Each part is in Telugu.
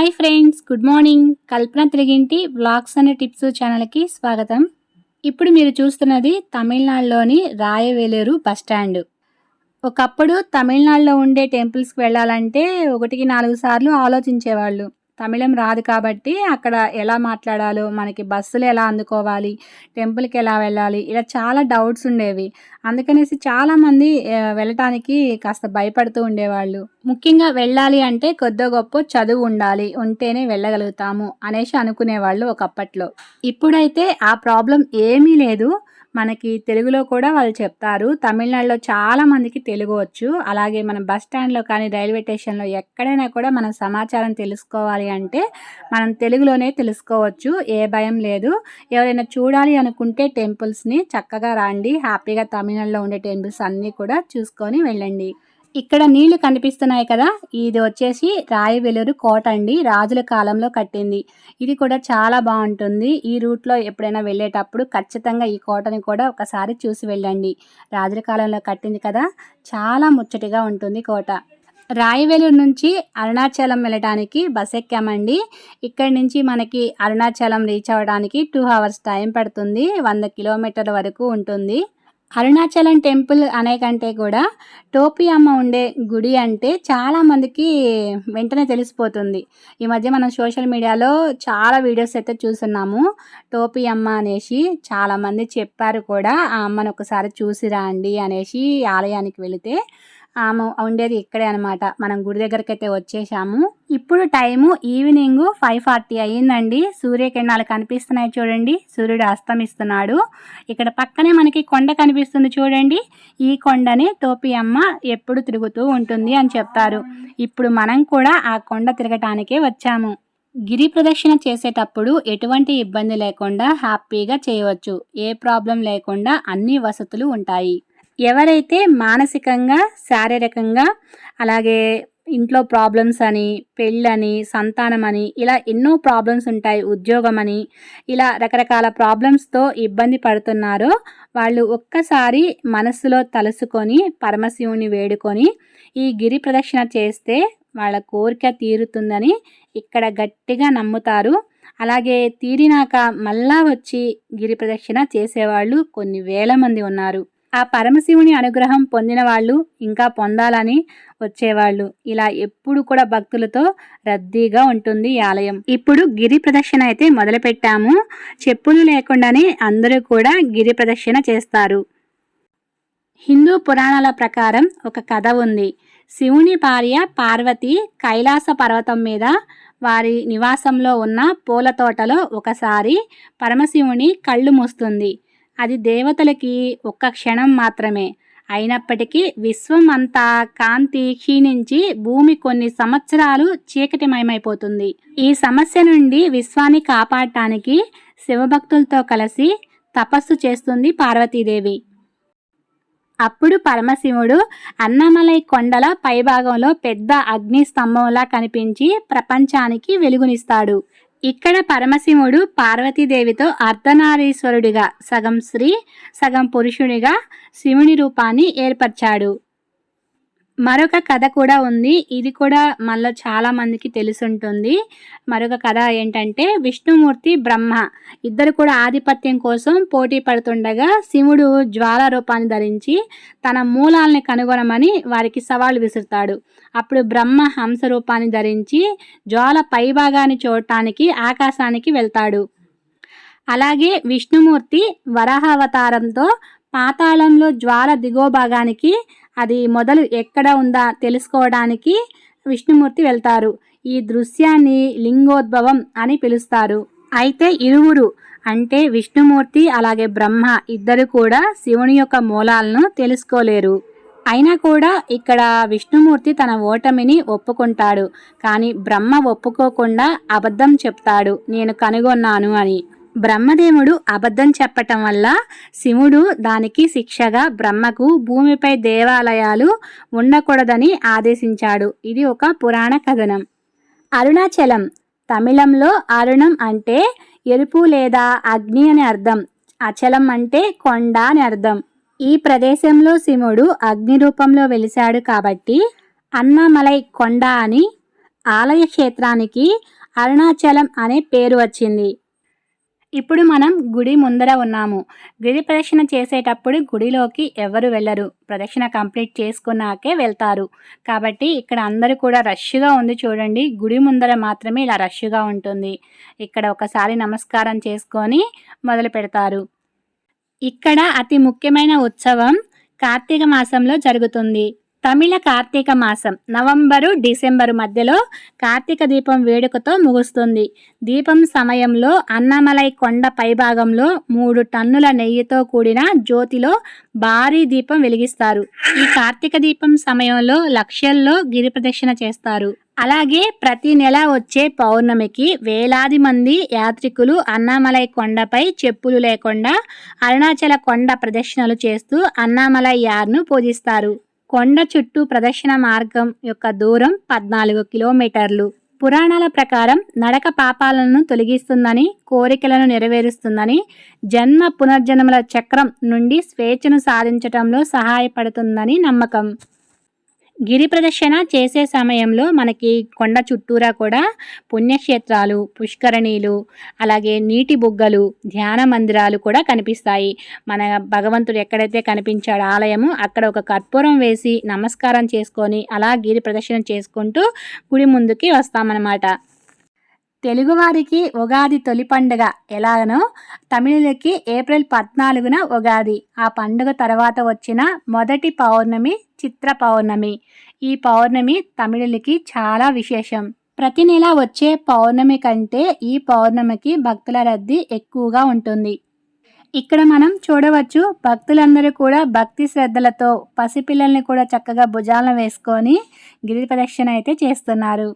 Hi friends good morning Kalpana Thiriginti vlogs అనే టిప్స్ ఛానల్కి స్వాగతం. ఇప్పుడు మీరు చూస్తున్నది తమిళనాడులోని రాయవేలూరు బస్ స్టాండ్ ఒకప్పుడు తమిళనాడులో ఉండే టెంపుల్స్కి వెళ్ళాలంటే ఒకటికి నాలుగు సార్లు ఆలోచించేవాళ్ళు. తమిళం రాదు కాబట్టి అక్కడ ఎలా మాట్లాడాలో మనకి బస్సులు ఎలా అందుకోవాలి టెంపుల్కి ఎలా వెళ్ళాలి ఇలా చాలా డౌట్స్ ఉండేవి. అందుకనేసి చాలామంది వెళ్ళటానికి కాస్త భయపడుతూ ఉండేవాళ్ళు. ముఖ్యంగా వెళ్ళాలి అంటే కొద్దో గొప్ప చదువు ఉండాలి ఉంటేనే వెళ్ళగలుగుతాము అనేసి అనుకునేవాళ్ళు ఒకప్పట్లో. ఇప్పుడైతే ఆ ప్రాబ్లం ఏమీ లేదు. మనకి తెలుగులో కూడా వాళ్ళు చెప్తారు. తమిళనాడులో చాలా మందికి తెలుగు వచ్చు. అలాగే మన బస్ స్టాండ్లో కానీ రైల్వే స్టేషన్లో ఎక్కడైనా కూడా మనం సమాచారం తెలుసుకోవాలి అంటే మనం తెలుగులోనే తెలుసుకోవచ్చు. ఏ భయం లేదు. ఎవరైనా చూడాలి అనుకుంటే టెంపుల్స్ని చక్కగా రండి. హ్యాపీగా తమిళనాడులో ఉండే టెంపుల్స్ అన్నీ కూడా చూసుకొని వెళ్ళండి. ఇక్కడ నీళ్ళు కనిపిస్తున్నాయి కదా. ఇది వచ్చేసి రాయవెలూరు కోట అండి. రాజుల కాలంలో కట్టింది. ఇది కూడా చాలా బాగుంటుంది. ఈ రూట్లో ఎప్పుడైనా వెళ్ళేటప్పుడు ఖచ్చితంగా ఈ కోటని కూడా ఒకసారి చూసి వెళ్ళండి. రాజుల కాలంలో కట్టింది కదా. చాలా ముచ్చటిగా ఉంటుంది కోట. రాయవేలూరు నుంచి అరుణాచలం వెళ్ళడానికి బస్ ఎక్కామండి. ఇక్కడి నుంచి మనకి అరుణాచలం రీచ్ అవ్వడానికి టూ అవర్స్ టైం పడుతుంది. వంద కిలోమీటర్ల వరకు ఉంటుంది. అరుణాచలం టెంపుల్ అనే కంటే కూడా టోపీ అమ్మ ఉండే గుడి అంటే చాలామందికి వెంటనే తెలిసిపోతుంది. ఈ మధ్య మనం సోషల్ మీడియాలో చాలా వీడియోస్ అయితే చూస్తున్నాము. టోపీ అమ్మ అనేసి చాలామంది చెప్పారు కూడా ఆ అమ్మను ఒకసారి చూసి రండి అనేసి ఆలయానికి వెళితే ఆమె ఉండేది ఇక్కడే అనమాట మనం గుడి దగ్గరికి అయితే వచ్చేసాము. ఇప్పుడు టైము ఈవినింగ్ ఫైవ్ ఫార్టీ అయ్యిందండి. సూర్యకిరణాలు కనిపిస్తున్నాయి చూడండి. సూర్యుడు అస్తమిస్తున్నాడు. ఇక్కడ పక్కనే మనకి కొండ కనిపిస్తుంది చూడండి. ఈ కొండని టోపీ అమ్మ ఎప్పుడు తిరుగుతూ ఉంటుంది అని చెప్తారు. ఇప్పుడు మనం కూడా ఆ కొండ తిరగటానికే వచ్చాము. గిరి ప్రదక్షిణ చేసేటప్పుడు ఎటువంటి ఇబ్బంది లేకుండా హ్యాపీగా చేయవచ్చు. ఏ ప్రాబ్లం లేకుండా అన్ని వసతులు ఉంటాయి. ఎవరైతే మానసికంగా శారీరకంగా అలాగే ఇంట్లో ప్రాబ్లమ్స్ అని పెళ్ళని సంతానం అని ఇలా ఎన్నో ప్రాబ్లమ్స్ ఉంటాయి ఉద్యోగం అని ఇలా రకరకాల ప్రాబ్లమ్స్తో ఇబ్బంది పడుతున్నారో వాళ్ళు ఒక్కసారి మనస్సులో తలుసుకొని పరమశివుని వేడుకొని ఈ గిరి ప్రదక్షిణ చేస్తే వాళ్ళ కోరిక తీరుతుందని ఇక్కడ గట్టిగా నమ్ముతారు. అలాగే తీరినాక మళ్ళా వచ్చి గిరి ప్రదక్షిణ చేసేవాళ్ళు కొన్ని వేల మంది ఉన్నారు. ఆ పరమశివుని అనుగ్రహం పొందిన వాళ్ళు ఇంకా పొందాలని వచ్చేవాళ్ళు. ఇలా ఎప్పుడు కూడా భక్తులతో రద్దీగా ఉంటుంది ఈ ఆలయం. ఇప్పుడు గిరి ప్రదక్షిణ అయితే మొదలుపెట్టాము. చెప్పులు లేకుండానే అందరూ కూడా గిరి ప్రదక్షిణ చేస్తారు. హిందూ పురాణాల ప్రకారం ఒక కథ ఉంది. శివుని భార్య పార్వతి కైలాస పర్వతం మీద వారి నివాసంలో ఉన్న పూల తోటలో ఒకసారి పరమశివుని కళ్ళు మూస్తుంది. అది దేవతలకి ఒక్క క్షణం మాత్రమే. అయినప్పటికీ విశ్వం అంతా కాంతి క్షీణించి భూమి కొన్ని సంవత్సరాలు చీకటిమయమైపోతుంది. ఈ సమస్య నుండి విశ్వాన్ని కాపాడటానికి శివభక్తులతో కలిసి తపస్సు చేస్తుంది పార్వతీదేవి. అప్పుడు పరమశివుడు అన్నమలై కొండల పైభాగంలో పెద్ద అగ్ని స్తంభంలా కనిపించి ప్రపంచానికి వెలుగునిస్తాడు. ఇక్కడ పరమశివుడు పార్వతీదేవితో అర్ధనారీశ్వరుడిగా సగం స్త్రీ సగం పురుషుడిగా శివుని రూపాన్ని ఏర్పరిచాడు. మరొక కథ కూడా ఉంది. ఇది కూడా మళ్ళీ చాలా మందికి తెలుసుంటుంది. మరొక కథ ఏంటంటే విష్ణుమూర్తి బ్రహ్మ. ఇద్దరు కూడా ఆధిపత్యం కోసం పోటీ పడుతుండగా శివుడు జ్వాల రూపాన్ని ధరించి తన మూలాల్ని కనుగొనమని వారికి సవాలు విసురుతాడు. అప్పుడు బ్రహ్మ హంస రూపాన్ని ధరించి జ్వాల పైభాగాన్ని చూడటానికి ఆకాశానికి వెళ్తాడు. అలాగే విష్ణుమూర్తి వరాహావతారంతో పాతాళంలో జ్వాల దిగువ భాగానికి అది మొదలు ఎక్కడ ఉందా తెలుసుకోవడానికి విష్ణుమూర్తి వెళ్తారు. ఈ దృశ్యాన్ని లింగోద్భవం అని పిలుస్తారు. అయితే ఇరువురు అంటే విష్ణుమూర్తి అలాగే బ్రహ్మ ఇద్దరు కూడా శివుని యొక్క మూలాలను తెలుసుకోలేరు. అయినా కూడా ఇక్కడ విష్ణుమూర్తి తన ఓటమిని ఒప్పుకుంటాడు. కానీ బ్రహ్మ ఒప్పుకోకుండా అబద్ధం చెప్తాడు. నేను కనుగొన్నాను అని. బ్రహ్మదేవుడు అబద్ధం చెప్పటం వల్ల శివుడు దానికి శిక్షగా బ్రహ్మకు భూమిపై దేవాలయాలు ఉండకూడదని ఆదేశించాడు. ఇది ఒక పురాణ కథనం. అరుణాచలం. తమిళంలో అరుణం అంటే ఎరుపు లేదా అగ్ని అని అర్థం. అచలం అంటే కొండ అని అర్థం. ఈ ప్రదేశంలో శివుడు అగ్ని రూపంలో వెలిశాడు కాబట్టి అన్నామలై కొండ అని ఆలయ క్షేత్రానికి అరుణాచలం అనే పేరు వచ్చింది. ఇప్పుడు మనం గుడి ముందర ఉన్నాము. గిరి ప్రదక్షిణ చేసేటప్పుడు గుడిలోకి ఎవరు వెళ్ళరు. ప్రదక్షిణ కంప్లీట్ చేసుకున్నాకే వెళ్తారు. కాబట్టి ఇక్కడ అందరూ కూడా రష్గా ఉంది చూడండి. గుడి ముందర మాత్రమే ఇలా రష్గా ఉంటుంది. ఇక్కడ ఒకసారి నమస్కారం చేసుకొని మొదలు పెడతారు. ఇక్కడ అతి ముఖ్యమైన ఉత్సవం కార్తీక మాసంలో జరుగుతుంది. తమిళ కార్తీక మాసం నవంబరు డిసెంబరు మధ్యలో కార్తీక దీపం వేడుకతో ముగుస్తుంది. దీపం సమయంలో అన్నమలై కొండ పైభాగంలో మూడు టన్నుల నెయ్యితో కూడిన జ్యోతిలో భారీ దీపం వెలిగిస్తారు. ఈ కార్తీక దీపం సమయంలో లక్షల్లో గిరి ప్రదక్షిణ చేస్తారు. అలాగే ప్రతి నెల వచ్చే పౌర్ణమికి వేలాది మంది యాత్రికులు అన్నామలై కొండపై చెప్పులు లేకుండా అరుణాచల కొండ ప్రదక్షిణలు చేస్తూ అన్నామలై యార్ను పూజిస్తారు. కొండ చుట్టూ ప్రదక్షిణ మార్గం యొక్క దూరం పద్నాలుగు కిలోమీటర్లు. పురాణాల ప్రకారం నడక పాపాలను తొలగిస్తుందని కోరికలను నెరవేరుస్తుందని జన్మ పునర్జన్మల చక్రం నుండి స్వేచ్ఛను సాధించటంలో సహాయపడుతుందని నమ్మకం. గిరి ప్రదక్షిణ చేసే సమయంలో మనకి కొండ చుట్టూరా కూడా పుణ్యక్షేత్రాలు పుష్కరణీలు అలాగే నీటి బుగ్గలు ధ్యాన మందిరాలు కూడా కనిపిస్తాయి. మన భగవంతుడు ఎక్కడైతే కనిపించాడు ఆలయము అక్కడ ఒక కర్పూరం వేసి నమస్కారం చేసుకొని అలా గిరి ప్రదక్షిణ చేసుకుంటూ గుడి ముందుకి వస్తామన్నమాట. తెలుగువారికి ఉగాది తొలి పండుగ ఎలాగనో తమిళులకి ఏప్రిల్ పద్నాలుగున ఉగాది. ఆ పండుగ తర్వాత వచ్చిన మొదటి పౌర్ణమి చిత్ర పౌర్ణమి. ఈ పౌర్ణమి తమిళులకి చాలా విశేషం. ప్రతి నెల వచ్చే పౌర్ణమి కంటే ఈ పౌర్ణమికి భక్తుల రద్దీ ఎక్కువగా ఉంటుంది. ఇక్కడ మనం చూడవచ్చు భక్తులందరూ కూడా భక్తి శ్రద్ధలతో పసిపిల్లల్ని కూడా చక్కగా భుజాలను వేసుకొని గిరి ప్రదక్షిణ అయితే చేస్తున్నారు.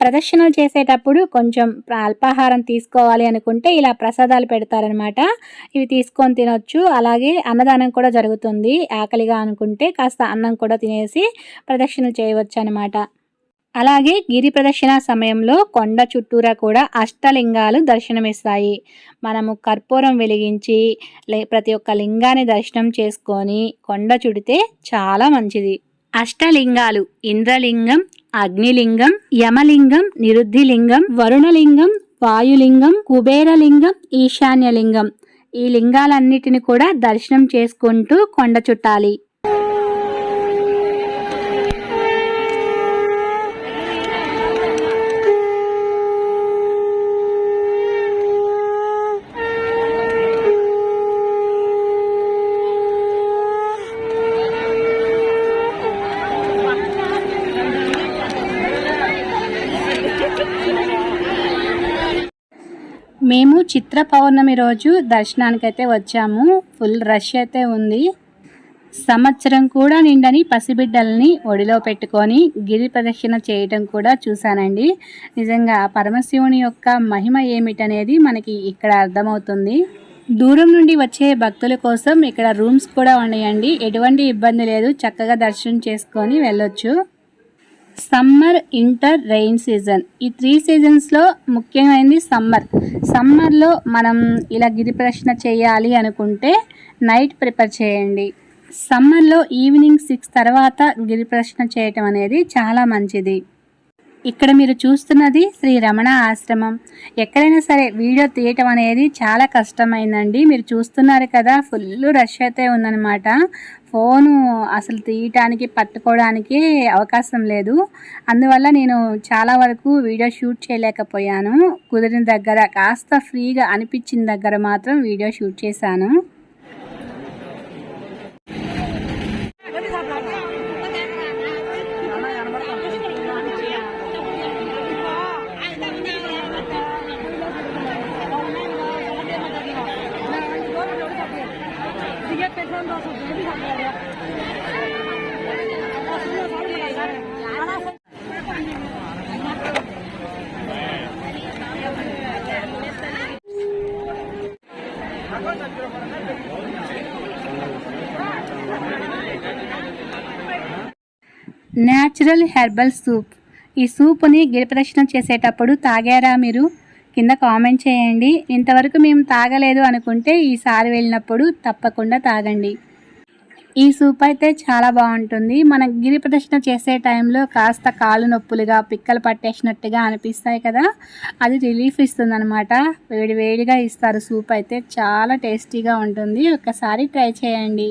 ప్రదర్శనలు చేసేటప్పుడు కొంచెం అల్పాహారం తీసుకోవాలి అనుకుంటే ఇలా ప్రసాదాలు పెడతారనమాట. ఇవి తీసుకొని తినొచ్చు. అలాగే అన్నదానం కూడా జరుగుతుంది. ఆకలిగా అనుకుంటే కాస్త అన్నం కూడా తినేసి ప్రదక్షిణలు చేయవచ్చు అనమాట అలాగే గిరి ప్రదక్షిణ సమయంలో కొండ చుట్టూరా కూడా అష్టలింగాలు దర్శనమిస్తాయి. మనము కర్పూరం వెలిగించి ప్రతి ఒక్క లింగాన్ని దర్శనం చేసుకొని కొండ చుడితే చాలా మంచిది. అష్టలింగాలు ఇంద్రలింగం అగ్నిలింగం యమలింగం నిరుద్ధిలింగం వరుణలింగం వాయులింగం కుబేరలింగం ఈశాన్యలింగం. ఈ లింగాలన్నిటిని కూడా దర్శనం చేసుకుంటూ కొండ చుట్టాలి. మేము చిత్ర పౌర్ణమి రోజు దర్శనానికైతే వచ్చాము. ఫుల్ రష్ అయితే ఉంది. సంవత్సరం కూడా నిండని పసిబిడ్డల్ని ఒడిలో పెట్టుకొని గిరి ప్రదక్షిణ చేయటం కూడా చూశానండి. నిజంగా పరమశివుని యొక్క మహిమ ఏమిటనేది మనకి ఇక్కడ అర్థమవుతుంది. దూరం నుండి వచ్చే భక్తుల కోసం ఇక్కడ రూమ్స్ కూడా ఉన్నాయండి. ఎటువంటి ఇబ్బంది లేదు. చక్కగా దర్శనం చేసుకొని వెళ్ళొచ్చు. Summer winter rain season. ఈ త్రీ సీజన్స్లో ముఖ్యమైనది సమ్మర్. సమ్మర్లో మనం ఇలా గిరి ప్రశ్న చేయాలి అనుకుంటే నైట్ ప్రిపేర్ చేయండి. సమ్మర్లో ఈవినింగ్ సిక్స్ తర్వాత గిరి ప్రశ్న చేయటం అనేది చాలా మంచిది. ఇక్కడ మీరు చూస్తున్నది శ్రీ రమణ ఆశ్రమం. ఎక్కడైనా సరే వీడియో తీయటం అనేది చాలా కష్టమైందండి. మీరు చూస్తున్నారు కదా ఫుల్ రష్ అయితే ఉందన్నమాట. ఫోను అసలు తీయటానికి పట్టుకోవడానికి అవకాశం లేదు. అందువల్ల నేను చాలా వరకు వీడియో షూట్ చేయలేకపోయాను. కుదిరిన దగ్గర కాస్త ఫ్రీగా అనిపించిన దగ్గర మాత్రం వీడియో షూట్ చేశాను. Natural herbal soup. ఈ సూప్ని గిరిప్రదక్షిణ చేసేటప్పుడు తాగారా మీరు? కింద కామెంట్ చేయండి. ఇంతవరకు మేము తాగలేదు అనుకుంటే ఈసారి వెళ్ళినప్పుడు తప్పకుండా తాగండి. ఈ సూప్ అయితే చాలా బాగుంటుంది. మన గిరి ప్రదర్శన చేసే టైంలో కాస్త కాలు నొప్పులుగా పిక్కలు పట్టేసినట్టుగా అనిపిస్తాయి కదా? అది రిలీఫ్ ఇస్తుంది అనమాట వేడి వేడిగా ఇస్తారు సూప్ అయితే. చాలా టేస్టీగా ఉంటుంది. ఒకసారి ట్రై చేయండి.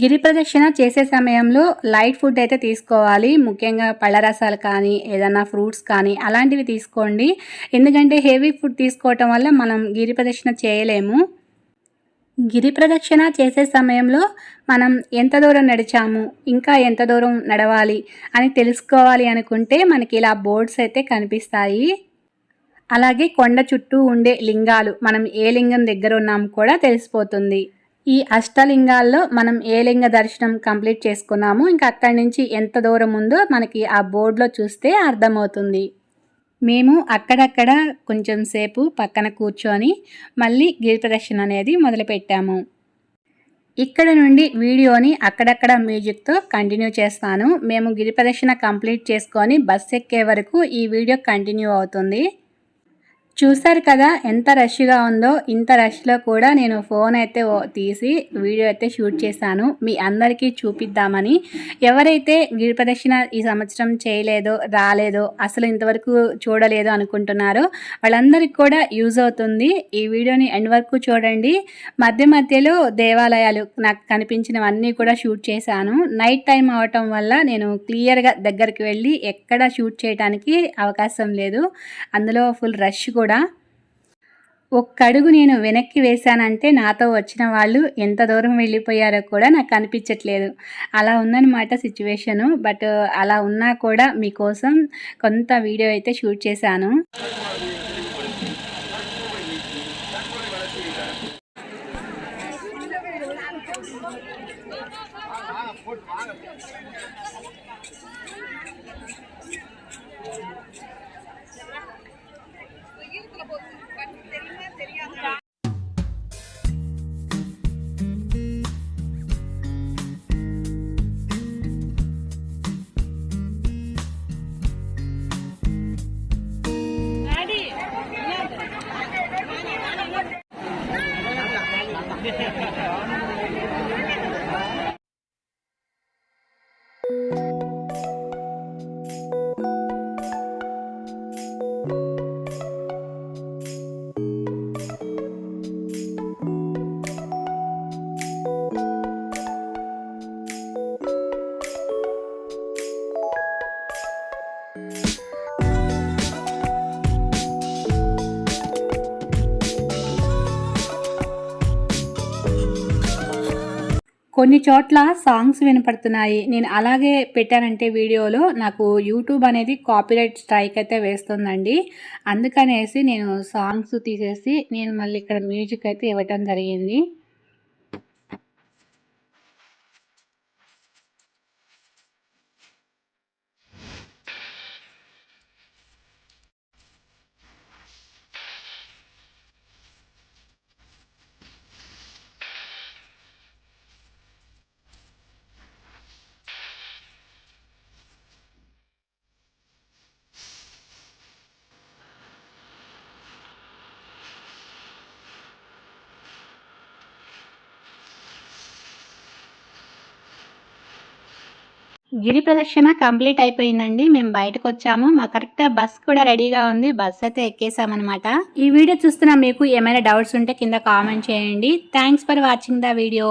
గిరి ప్రదక్షిణ చేసే సమయంలో లైట్ ఫుడ్ అయితే తీసుకోవాలి. ముఖ్యంగా పళ్ళ రసాలు కానీ ఏదైనా ఫ్రూట్స్ కానీ అలాంటివి తీసుకోండి. ఎందుకంటే హెవీ ఫుడ్ తీసుకోవటం వల్ల మనం గిరి ప్రదక్షిణ చేయలేము. గిరి ప్రదక్షిణ చేసే సమయంలో మనం ఎంత దూరం నడిచాము ఇంకా ఎంత దూరం నడవాలి అని తెలుసుకోవాలి అనుకుంటే మనకి ఇలా బోర్డ్స్ అయితే కనిపిస్తాయి. అలాగే కొండ చుట్టూ ఉండే లింగాలు మనం ఏ లింగం దగ్గర ఉన్నాము కూడా తెలిసిపోతుంది. ఈ అష్టలింగాల్లో మనం ఏ లింగ దర్శనం కంప్లీట్ చేసుకున్నాము ఇంకా అక్కడి నుంచి ఎంత దూరం ఉందో మనకి ఆ బోర్డులో చూస్తే అర్థమవుతుంది. మేము అక్కడక్కడ కొంచెం సేపు పక్కన కూర్చొని మళ్ళీ గిరి ప్రదర్శన అనేది మొదలుపెట్టాము. ఇక్కడ నుండి వీడియోని అక్కడక్కడ మ్యూజిక్తో కంటిన్యూ చేస్తాను. మేము గిరి ప్రదర్శన కంప్లీట్ చేసుకొని బస్ ఎక్కే వరకు ఈ వీడియో కంటిన్యూ అవుతుంది. చూసారు కదా ఎంత రష్గా ఉందో ఇంత రష్లో కూడా నేను ఫోన్ అయితే ఓ- తీసి వీడియో అయితే షూట్ చేశాను. మీ అందరికీ చూపిద్దామని. ఎవరైతే గిరి ప్రదక్షిణ ఈ సంవత్సరం చేయలేదో రాలేదో అసలు ఇంతవరకు చూడలేదో అనుకుంటున్నారో వాళ్ళందరికీ కూడా యూజ్ అవుతుంది. ఈ వీడియోని ఎండ్ వరకు చూడండి. మధ్య మధ్యలో దేవాలయాలు నాకు కనిపించినవన్నీ కూడా షూట్ చేశాను. నైట్ టైం అవటం వల్ల నేను క్లియర్గా దగ్గరికి వెళ్ళి ఎక్కడ షూట్ చేయడానికి అవకాశం లేదు. అందులో ఫుల్ రష్ కూడా కూడా ఒక్కడుగు నేను వెనక్కి వేశానంటే నాతో వచ్చిన వాళ్ళు ఎంత దూరం వెళ్ళిపోయారో కూడా నాకు అనిపించట్లేదు అలా ఉందన్నమాట సిచ్యువేషను. బట్ అలా ఉన్నా కూడా మీకోసం కొంత వీడియో అయితే షూట్ చేశాను. Música కొన్ని చోట్ల సాంగ్స్ వినపడుతున్నాయి. నేను అలాగే పెట్టానంటే వీడియోలో నాకు యూట్యూబ్ అనేది కాపీరైట్ స్ట్రైక్ అయితే వేస్తుందండి. అందుకనేసి నేను సాంగ్స్ తీసేసి నేను మళ్ళీ ఇక్కడ మ్యూజిక్ అయితే ఇవ్వటం జరిగింది. గిరి ప్రదక్షిణ కంప్లీట్ అయిపోయిందండి. మేము బయటకు వచ్చాము. మా కరెక్ట్ బస్ కూడా రెడీగా ఉంది. బస్ అయితే ఎక్కేసామన్నమాట. ఈ వీడియో చూస్తున్న మీకు ఏమైనా డౌట్స్ ఉంటే కింద కామెంట్ చేయండి. Thanks for watching the video.